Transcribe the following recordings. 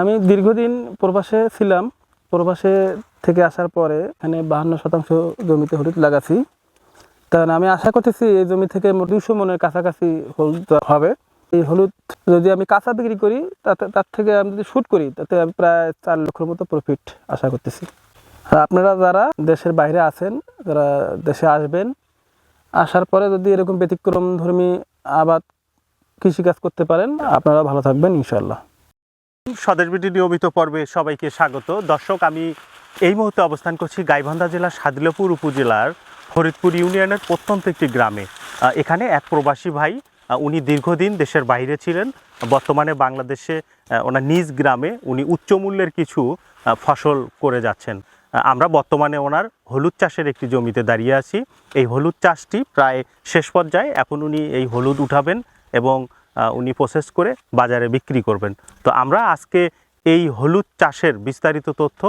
আমি দীর্ঘদিন প্রবাসে ছিলাম। প্রবাসে থেকে আসার পরে এখানে বাহান্ন শতাংশ জমিতে হলুদ লাগাছি। কারণ আমি আশা করতেছি এই জমি থেকে দুশো মনের কাছাকাছি হলুদ হবে। এই হলুদ যদি আমি কাঁচা বিক্রি করি, তাতে তার থেকে আমি যদি শুট করি, তাতে আমি প্রায় চার লক্ষের মতো প্রফিট আশা করতেছি। আর আপনারা যারা দেশের বাইরে আছেন, যারা দেশে আসবেন, আসার পরে যদি এরকম ব্যতিক্রম ধর্মী আবাদ কৃষিকাজ করতে পারেন আপনারা ভালো থাকবেন ইনশাল্লাহ স্বদেশ বিডি নিয়মিত পর্বে সবাইকে স্বাগত। দর্শক, আমি এই মুহূর্তে অবস্থান করছি গাইবান্ধা জেলার সাদিলাপুর উপজেলার ফরিদপুর ইউনিয়নের প্রত্যন্ত একটি গ্রামে। এখানে এক প্রবাসী ভাই উনি দীর্ঘদিন দেশের বাইরে ছিলেন। বর্তমানে বাংলাদেশে ওনার নিজ গ্রামে উনি উচ্চ মূল্যের কিছু ফসল করে যাচ্ছেন। আমরা বর্তমানে ওনার হলুদ চাষের একটি জমিতে দাঁড়িয়ে আছি। এই হলুদ চাষটি প্রায় শেষ পর্যায়ে, এখন উনি এই হলুদ উঠাবেন এবং উনি প্রসেস করে বাজারে বিক্রি করবেন। তো আমরা আজকে এই হলুদ চাষের বিস্তারিত তথ্য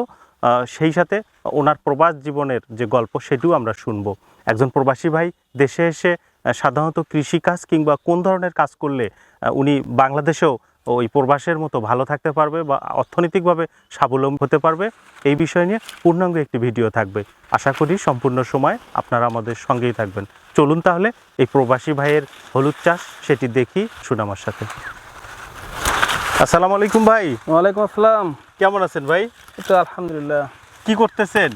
সেই সাথে ওনার প্রবাস জীবনের যে গল্প সেটিও আমরা শুনব। একজন প্রবাসী ভাই দেশে এসে সাধারণত কৃষিকাজ কিংবা কোন ধরনের কাজ করলে উনি বাংলাদেশেও ওই প্রবাসের মতো ভালো থাকতে পারবে বা অর্থনৈতিকভাবে স্বাবলম্বী হতে পারবে এই বিষয় নিয়ে পূর্ণাঙ্গ একটি ভিডিও থাকবে। আশা করি সম্পূর্ণ সময় আপনারা আমাদের সঙ্গেই থাকবেন। চলুন তাহলে এই প্রবাসী ভাইয়ের হলুদ চাষ সেটি দেখি সুনামার সাথে। আসসালামু আলাইকুম ভাই। ওয়ালাইকুম আসসালাম। কেমন আছেন ভাই? তো আলহামদুলিল্লাহ। কি করতেছেন?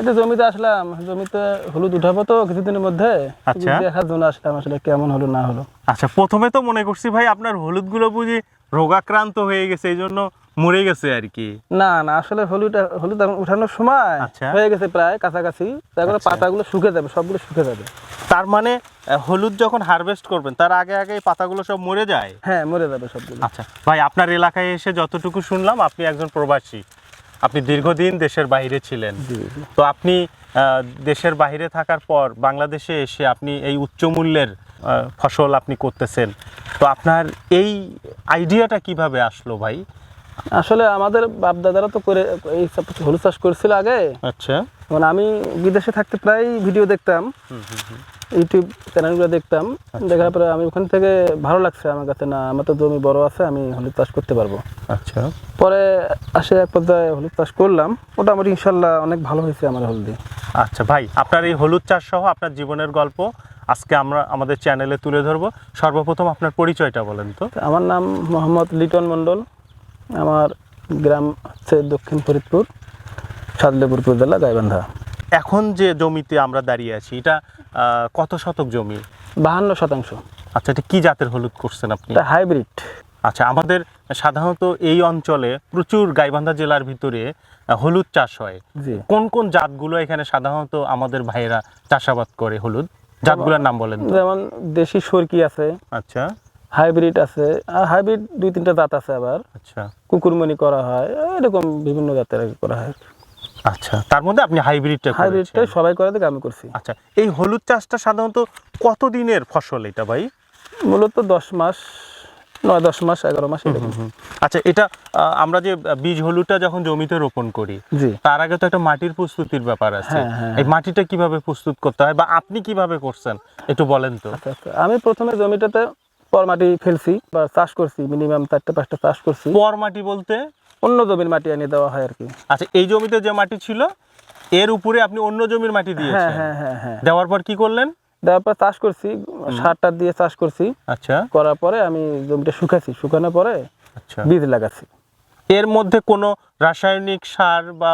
এটা জমিতে আসলাম। জমিতে হলুদ উঠাবো তো কিছুদিনের মধ্যে। আচ্ছা। দেখার জন্য আসলাম আসলে কেমন হলো না হলো। আচ্ছা প্রথমে তো মনে করছি ভাই আপনার হলুদগুলো বুঝি রোগাক্রান্ত হয়ে গেছে এই জন্য মরে গেছে আর কি। না না আসলে হলুদ হলুদ উঠানোর সময় আচ্ছা। হয়ে গেছে প্রায় কাছাকাছি। তারপরে আচ্ছা। পাতাগুলো শুকে যাবে সবগুলো শুকে যাবে। তার মানে হলুদ যখন হারভেস্ট করবেন তার আগে আগে পাতাগুলো সব মরে যায়? হ্যাঁ মরে যাবে সবগুলো। আচ্ছা ভাই আপনার এলাকায় এসে যতটুকু শুনলাম আপনি একজন প্রবাসী। আপনি দীর্ঘদিন দেশের বাইরে ছিলেন। তো আপনি দেশের বাইরে থাকার পর বাংলাদেশে এসে আপনি এই উচ্চ মূল্যের ফসল আপনি করতেছেন। তো আপনার এই আইডিয়াটা কীভাবে আসলো ভাই? আসলে আমাদের বাপ দাদারা তো করে এই সব কিছু হলুদ চাষ করেছিল আগে। আচ্ছা। মানে আমি বিদেশে থাকতে প্রায় ভিডিও দেখতাম। ইউটিউব চ্যানেলগুলো দেখতাম আচ্ছা। দেখার পরে আমি ওখান থেকে ভালো লাগছে আমার কাছে না আমার তো জমি বড় আছে আমি হলুদ চাষ করতে পারব। আচ্ছা। পরে আসে এক পর্যায়ে হলুদ চাষ করলাম মোটামুটি ইনশাল্লাহ অনেক ভালো হয়েছে আমার হলদি। আচ্ছা ভাই আপনার এই হলুদ চাষ সহ আপনার জীবনের গল্প আজকে আমরা আমাদের চ্যানেলে তুলে ধরবো। সর্বপ্রথম আপনার পরিচয়টা বলেন তো। আমার নাম মোহাম্মদ লিটন মণ্ডল আমার গ্রাম হচ্ছে দক্ষিণ ফরিদপুর সাদলেপুর উপজেলা গাইবান্ধা। এখন যে জমিতে আমরা দাঁড়িয়ে আছি এটা কত শতক জমি? বাহান্ন শতাংশ। আচ্ছা এটা কি জাতের হলুদ করছেন আপনি? হাইব্রিড। আচ্ছা আমাদের সাধারণত এই অঞ্চলে প্রচুর গাইবান্ধা জেলার ভিতরে হলুদ চাষ হয়। কোন কোন জাতগুলো এখানে সাধারণত আমাদের ভাইয়েরা চাষাবাদ করে হলুদ? জাতগুলোর নাম বলেন যেমন দেশি সরকি আছে আচ্ছা। হাইব্রিড আছে আর হাইব্রিড দুই তিনটা জাত আছে আবার। আচ্ছা। কুকুরমণি করা হয় এরকম বিভিন্ন জাতের করা হয়। আচ্ছা তার মধ্যে আপনি হাইব্রিডটা হাইব্রিডটাই করেছেন সবাই করে দেখে আমি করছি। আচ্ছা এই হলুদ চাষটা সাধারণত কত দিনের ফসল এটা ভাই? মূলত দশ মাস নয় দশ মাস এগারো মাস আচ্ছা এটা আমরা যে বীজ হলুদটা যখন জমিতে রোপণ করি তার আগে তো একটা মাটির প্রস্তুতির ব্যাপার আছে। হ্যাঁ, হ্যাঁ, এই মাটিটা কীভাবে প্রস্তুত করতে হয় বা আপনি কীভাবে করছেন একটু বলেন তো। আচ্ছা আচ্ছা আমি প্রথমে জমিটাতে পর মাটি ফেলছি বা চাষ করছি মিনিমাম চারটে পাঁচটা চাষ করছি। পর মাটি বলতে? অন্য জমির মাটি এনে দেওয়া হয় আর কি। আচ্ছা এই জমিতে যে মাটি ছিল এর উপরে আপনি অন্য জমির মাটি হ্যাঁ দিয়েছেন। হ্যাঁ হ্যাঁ হ্যাঁ। দেওয়ার পর কি করলেন? দেওয়ার পর চাষ করছি সার টার দিয়ে চাষ করছি। আচ্ছা। করার পরে আমি জমিটা শুকাছি শুকানোর পরে আচ্ছা। বীজ লাগাচ্ছি। এর মধ্যে কোনো রাসায়নিক সার বা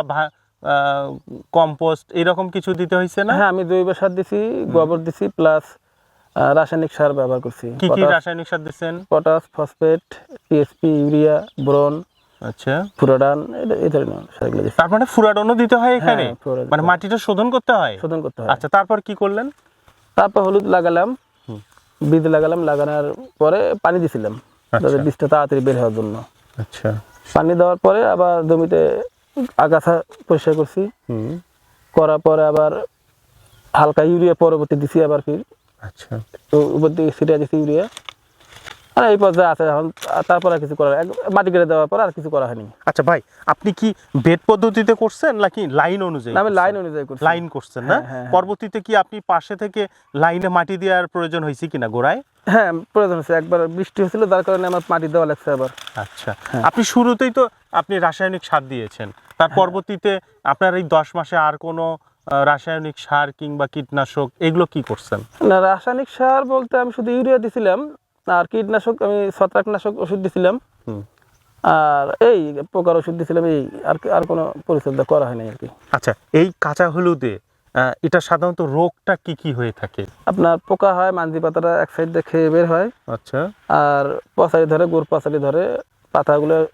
কম্পোস্ট এরকম কিছু দিতে হয়েছে না? হ্যাঁ আমি জৈব সার দিছি গোবর দিছি প্লাস রাসায়নিক সার ব্যবহার করছি। কি কি রাসায়নিক সার দিচ্ছেন potash phosphate TSP urea boron. আচ্ছা। ফুরাডান এটা- তার মানে ফুরাডনও দিতে হয় এখানে? হ্যাঁ, মানে মাটিটা শোধন করতে হয়? শোধন করতে হয়। আচ্ছা তারপর কি করলেন? তারপর হলুদ লাগালাম। বীজ লাগালাম লাগানোর পরে পানি দিছিলাম। আচ্ছা। যাতে বীজটা তাড়াতাড়ি বের হওয়ার জন্য। আচ্ছা। পানি দেওয়ার পরে আবার জমিতে আগাছা পরিষ্কার করছি। হুম। করার পরে আবার হালকা ইউরিয়া পরবর্তী দিছি আবার ফির। আচ্ছা। তো উপর দিকে ছিটিয়ে দিছি ইউরিয়া। মানে এই পর্যায়ে আছে এখন তারপর আর কিছু এক- মাটি কেটে দেওয়ার পর আর কিছু করা হয়নি। আচ্ছা ভাই আপনি কি বেড পদ্ধতিতে করছেন নাকি লাইন অনুযায়ী আমি লাইন অনুযায়ী করছি। লাইন করছেন না? হ্যাঁ, হ্যাঁ, হ্যাঁ। পরবর্তীতে কি আপনি পাশে থেকে লাইনে মাটি দেওয়ার প্রয়োজন হয়েছে কিনা গোড়ায়? হ্যাঁ প্রয়োজন হচ্ছে একবার বৃষ্টি হয়েছিল যার কারণে আমার মাটি দেওয়া লাগছে আবার। আচ্ছা। আপনি শুরুতেই তো আপনি রাসায়নিক সার দিয়েছেন। তার পরবর্তীতে আপনার এই দশ মাসে আর কোনো রাসায়নিক সার কিংবা কীটনাশক এগুলো কি করছেন? না রাসায়নিক সার বলতে আমি শুধু ইউরিয়া দিছিলাম। আর কীটনাশক আমি ছত্রাকনাশক ওষুধ দিছিলাম। আর এই পোকার ওষুধ দিছিলাম এই আর কি- আর কোনো পরিচর্যা করা হয়নি আর কি। আচ্ছা এই কাঁচা হলুদে এটা সাধারণত রোগটা কি কি হয়ে থাকে? আপনার পোকা হয় মাঞ্জি পাতাটা এক সাইড দিয়ে খেয়ে বের হয়। আচ্ছা। আর পচারি ধরে গোড় পচারি ধরে পাতাগুলো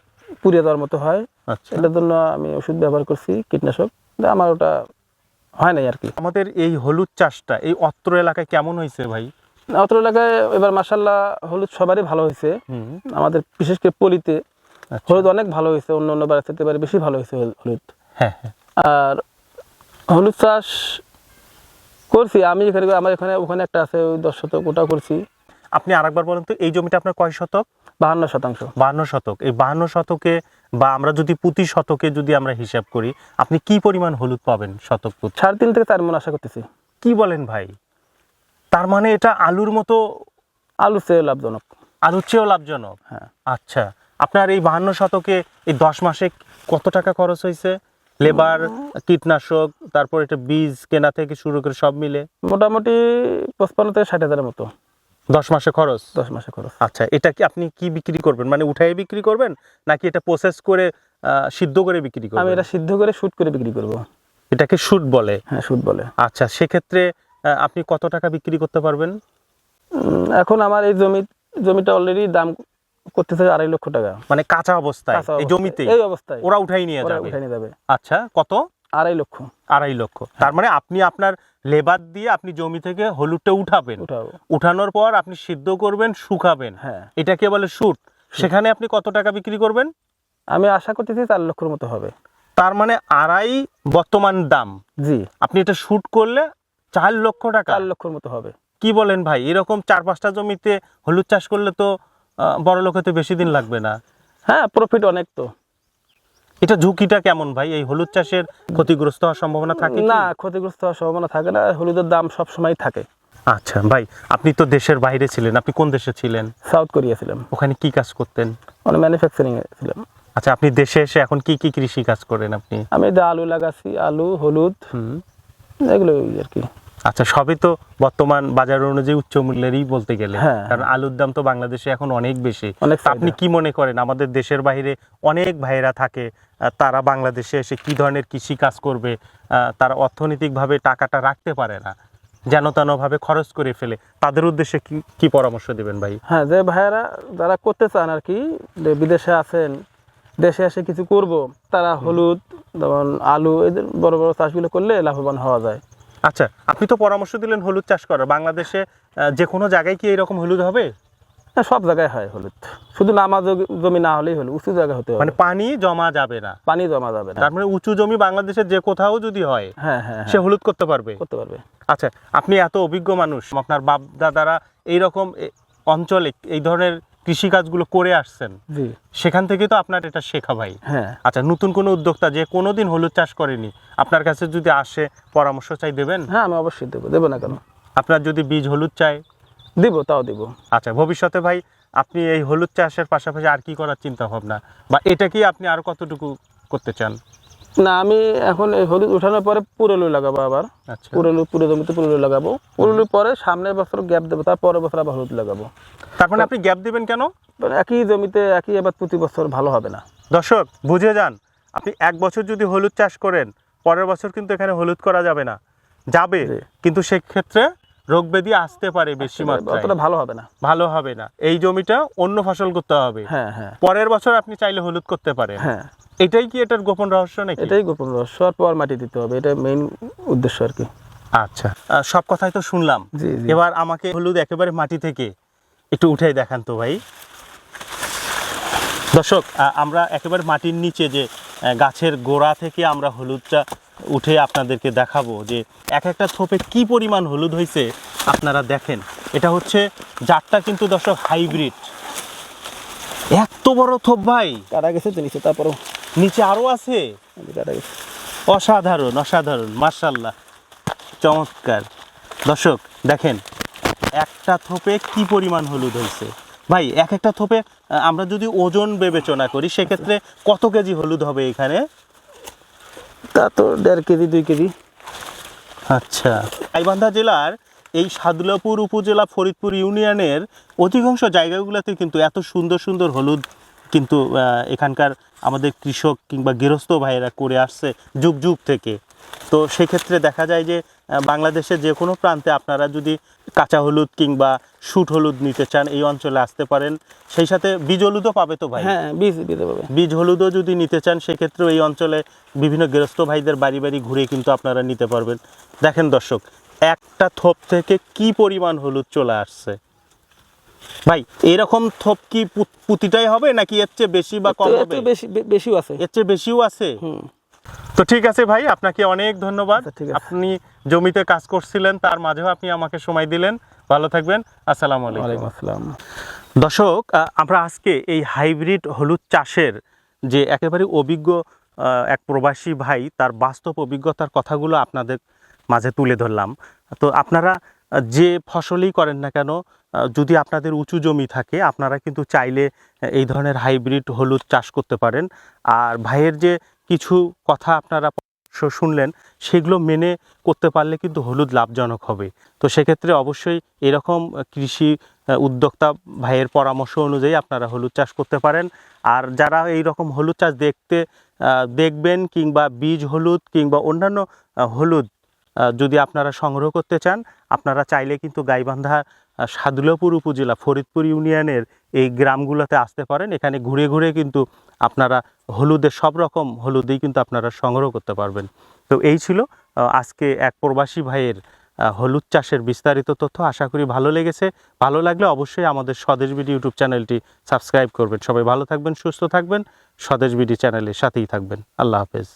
পুড়িয়ে দেওয়ার মতো হয়। আচ্ছা। এটার জন্য আমি ওষুধ ব্যবহার করছি কীটনাশক। আমার ওটা হয় নাই আর কি। আমাদের এই হলুদ চাষটা এই অত্র এলাকায় কেমন হয়েছে ভাই? অত্র এলাকায় এবার মাসাল্লাহ হলুদ সবারই ভালো হয়েছে। আমাদের বিশেষ করে পলিতে আচ্ছা। হলুদ অনেক ভালো হয়েছে অন্য অন্য বারের থেকে এবারে বেশি ভালো হয়েছে হলুদ। হ্যাঁ হ্যাঁ। আর হলুদ চাষ করছি আমি এখানে আমার এখানে ওখানে একটা আছে ওই দশ শতক ওটা করছি। আপনি আরেকবার বলেন তো এই জমিটা আপনার কয় শতক? বাহান্ন শতাংশ। বাহান্ন শতক। এই বাহান্ন শতকে বা আমরা যদি প্রতি শতকে যদি আমরা হিসাব করি আপনি কি পরিমাণ হলুদ পাবেন শতক প্রতি? সাড়ে তিন থেকে চার মন আশা করতেছি। কি বলেন ভাই? তার মানে এটা আলুর মতো আলু চেয়ে লাভজনক। আলুর চেয়েও লাভজনক? হ্যাঁ। আচ্ছা আপনার এই বাহান্ন শতকে এই দশ মাসে কত টাকা খরচ হয়েছে? লেবার কীটনাশক তারপর এটা বীজ কেনা থেকে শুরু করে সব মিলে? মোটামুটি পঁচপান্ন থেকে ষাট হাজারের মতো। দশ মাসে খরচ? দশ মাসে খরচ। আচ্ছা এটা কি আপনি কি বিক্রি করবেন? মানে উঠাই বিক্রি করবেন নাকি এটা প্রসেস করে সিদ্ধ করে বিক্রি করবেন? আমি এটা সিদ্ধ করে শুট করে বিক্রি করব। এটাকে শুট বলে? হ্যাঁ শুট বলে। আচ্ছা সেক্ষেত্রে আপনি কত টাকা বিক্রি করতে পারবেন? এখন আমার এই জমি জমিটা অলরেডি দাম করতেছে আড়াই লক্ষ টাকা। মানে কাঁচা অবস্থায় এই জমিতে? এই অবস্থায়। ওরা উঠাই নিয়ে যাবে? উঠাই নিয়ে যাবে। আচ্ছা কত? আড়াই লক্ষ। আড়াই লক্ষ। তার মানে আপনি আপনার লেবার দিয়ে আপনি জমি থেকে হলুদটা উঠাবেন। উঠানোর পর আপনি সিদ্ধ করবেন শুকাবেন। হ্যাঁ। এটাকে বলে শুট সেখানে আপনি কত টাকা বিক্রি করবেন? আমি আশা করতেছি চার লক্ষর মতো হবে। তার মানে আড়াই বর্তমান দাম। জি। আপনি এটা শুট করলে চার লক্ষ টাকা? চার লক্ষর মতো হবে। কি বলেন ভাই? এরকম চার পাঁচটা জমিতে হলুদ চাষ করলে তো বড় লোক হতে বেশি দিন লাগবে না। হ্যাঁ প্রফিট অনেক তো। এটা ঝুঁকিটা কেমন ভাই? এই হলুদ চাষের ক্ষতিগ্রস্ত হওয়ার সম্ভাবনা থাকে না ক্ষতিগ্রস্ত হওয়ার সম্ভাবনা থাকে না। হলুদের দাম সব সময় থাকে। আচ্ছা ভাই আপনি তো দেশের বাইরে ছিলেন। আপনি কোন দেশে ছিলেন? সাউথ কোরিয়া ছিলাম। ওখানে কি কাজ করতেন? মানে ম্যানুফ্যাকচারিং এ ছিলাম। আচ্ছা আপনি দেশে এসে এখন কি কি কৃষি কাজ করেন আপনি? আমি আলু লাগাচ্ছি আলু হলুদ হুম। এগুলো আর কি। আচ্ছা সবই তো বর্তমান বাজার অনুযায়ী উচ্চ মূল্যেরই বলতে গেলে। হ্যাঁ, কারণ আলুর দাম তো বাংলাদেশে এখন অনেক বেশি। অনেক আপনি কি মনে করেন? আমাদের দেশের বাইরে অনেক ভাইয়েরা থাকে তারা বাংলাদেশে এসে কি ধরনের কৃষি কাজ করবে তারা অর্থনৈতিকভাবে টাকাটা রাখতে পারে না যেন তেনভাবে খরচ করে ফেলে। তাদের উদ্দেশ্যে কি কি পরামর্শ দিবেন ভাই? হ্যাঁ যে ভাইয়েরা যারা করতে চান আর কি যে বিদেশে আছেন দেশে এসে কিছু করব তারা হলুদ যেমন আলু এদের বড় বড় চাষগুলো করলে লাভবান হওয়া যায়। আচ্ছা আপনি তো পরামর্শ দিলেন হলুদ চাষ করার। বাংলাদেশে যে কোনো জায়গায় কি এরকম হলুদ হবে? হ্যাঁ সব জায়গায় হয় হলুদ। শুধু নামা জমি- না হলেই হলো উঁচু জায়গা হতে হবে। মানে পানি জমা যাবে না। পানি জমা যাবে না। তার মানে উঁচু জমি বাংলাদেশের যে কোথাও যদি হয় হ্যাঁ হ্যাঁ সে হ্যাঁ, হলুদ করতে পারবে? করতে পারবে। আচ্ছা আপনি এত অভিজ্ঞ মানুষ আপনার বাপ দাদারা এইরকম অঞ্চলে এই ধরনের কৃষি কাজগুলো করে আসছেন সেখান থেকে তো আপনার এটা শেখা ভাই। হ্যাঁ। আচ্ছা নতুন কোনো উদ্যোক্তা যে কোনোদিন হলুদ চাষ করেনি আপনার কাছে যদি আসে পরামর্শ চাই দেবেন? হ্যাঁ আমি অবশ্যই দেবো দেবো না কেন? আপনার যদি বীজ হলুদ চাই দিব তাও দিব। আচ্ছা ভবিষ্যতে ভাই আপনি এই হলুদ চাষের পাশাপাশি আর কি করার চিন্তা ভাবনা? বা এটা কি আপনি আর কতটুকু করতে চান? না আমি এখন এই হলুদ উঠানোর পরে পুরোলু লাগাবো আবার। আচ্ছা। পুরোলু পুরো জমিতে পুরোলু লাগাবো। পুরোলু পরে সামনের বছর গ্যাপ দেবো তার পরের বছর আবার হলুদ লাগাবো। তার মানে আপনি গ্যাপ দিবেন কেন? মানে একই জমিতে একই আবার প্রতি বছর ভালো হবে না। দর্শক বুঝে যান আপনি এক বছর যদি হলুদ চাষ করেন পরের বছর কিন্তু এখানে হলুদ করা যাবে না। যাবে কিন্তু সেক্ষেত্রে রোগ ব্যাধি আসতে পারে বেশি মাত্রায়। অতটা ভালো হবে না। ভালো হবে না। এই জমিটা অন্য ফসল করতে হবে। হ্যাঁ হ্যাঁ। পরের বছর আপনি চাইলে হলুদ করতে পারেন। হ্যাঁ। এটাই কি এটার গোপন রহস্য নাকি? এটাই গোপন রহস্য। আর পর মাটি দিতে হবে। এটা মেইন উদ্দেশ্য আর কি। আচ্ছা। সব কথাই তো শুনলাম। জি জি। এবার আমাকে হলুদ একেবারে মাটি থেকে একটু উঠাই দেখান তো ভাই। দর্শক আমরা একেবারে মাটির নিচে যে গাছের গোড়া থেকে আমরা হলুদটা উঠে আপনাদেরকে দেখাবো যে এক একটা থোপে কি পরিমাণ হলুদ হয়েছে আপনারা দেখেন। এটা হচ্ছে জাতটা কিন্তু দর্শক হাইব্রিড। এত বড় থোপ ভাই। কাটা গেছে তো নিচে তারপরও নিচে আরও আছে। কাটা গেছে। অসাধারণ অসাধারণ মার্শাল্লাহ চমৎকার। দর্শক দেখেন একটা থোপে কি পরিমাণ হলুদ হয়েছে ভাই এক একটা থোপে আমরা যদি ওজন বিবেচনা করি সেক্ষেত্রে কত কেজি হলুদ হবে এখানে? তা তো দেড় কেজি দুই কেজি। আচ্ছা। গাইবান্ধা জেলার এই সাদুলাপুর উপজেলা ফরিদপুর ইউনিয়নের অধিকাংশ জায়গাগুলোতে কিন্তু এত সুন্দর সুন্দর হলুদ কিন্তু এখানকার আমাদের কৃষক কিংবা গৃহস্থ ভাইয়েরা করে আসছে যুগ যুগ থেকে। তো সেক্ষেত্রে দেখা যায় যে বাংলাদেশের যে কোনো প্রান্তে আপনারা যদি কাঁচা হলুদ কিংবা শুট হলুদ নিতে চান এই অঞ্চলে আসতে পারেন। সেই সাথে বীজ হলুদও পাবে তো ভাই? হ্যাঁ বীজ দিতে পাবে। বীজ হলুদও যদি নিতে চান সেক্ষেত্রেও এই অঞ্চলে বিভিন্ন গৃহস্থ ভাইদের বাড়ি বাড়ি ঘুরে কিন্তু আপনারা নিতে পারবেন। দেখেন দর্শক একটা থোপ থেকে কি পরিমাণ হলুদ চলে আসছে? ভাই এরকম থোপ কি পু- প্রতিটাই হবে নাকি এর চেয়ে বেশি বা কম হবে? বেশি বেশিও আছে। এর চেয়ে বেশিও আছে? হুম। তো ঠিক আছে ভাই আপনাকে অনেক ধন্যবাদ। আচ্ছা। আপনি জমিতে কাজ করছিলেন তার মাঝেও আপনি আমাকে সময় দিলেন। ভালো থাকবেন আসসালামু আলাইকুম। আসসালাম। দর্শক আমরা আজকে এই হাইব্রিড হলুদ চাষের যে একেবারে অভিজ্ঞ এক প্রবাসী ভাই তার বাস্তব অভিজ্ঞতার কথাগুলো আপনাদের মাঝে তুলে ধরলাম। তো আপনারা যে ফসলই করেন না কেন যদি আপনাদের উঁচু জমি থাকে আপনারা কিন্তু চাইলে এই ধরনের হাইব্রিড হলুদ চাষ করতে পারেন। আর ভাইয়ের যে কিছু কথা আপনারা শুনলেন, সেগুলো মেনে করতে পারলে কিন্তু হলুদ লাভজনক হবে। তো সেক্ষেত্রে অবশ্যই এরকম কৃষি উদ্যোক্তা ভাইয়ের পরামর্শ অনুযায়ী আপনারা হলুদ চাষ করতে পারেন। আর যারা এই রকম হলুদ চাষ দেখতে দেখবেন কিংবা বীজ হলুদ কিংবা অন্যান্য হলুদ যদি আপনারা সংগ্রহ করতে চান, আপনারা চাইলে কিন্তু গাইবান্ধা সাদুলাপুর উপজেলা ফরিদপুর ইউনিয়নের এই গ্রামগুলোতে আসতে পারেন। এখানে ঘুরে ঘুরে কিন্তু আপনারা হলুদের সব রকম হলুদই কিন্তু আপনারা সংগ্রহ করতে পারবেন। তো এই ছিল আজকে এক প্রবাসী ভাইয়ের হলুদ চাষের বিস্তারিত তথ্য। আশা করি ভালো লেগেছে। ভালো লাগলে অবশ্যই আমাদের স্বদেশ বিডি ইউটিউব চ্যানেলটি সাবস্ক্রাইব করবেন। সবাই ভালো থাকবেন, সুস্থ থাকবেন। স্বদেশ বিডি চ্যানেলের সাথেই থাকবেন। আল্লাহ হাফেজ।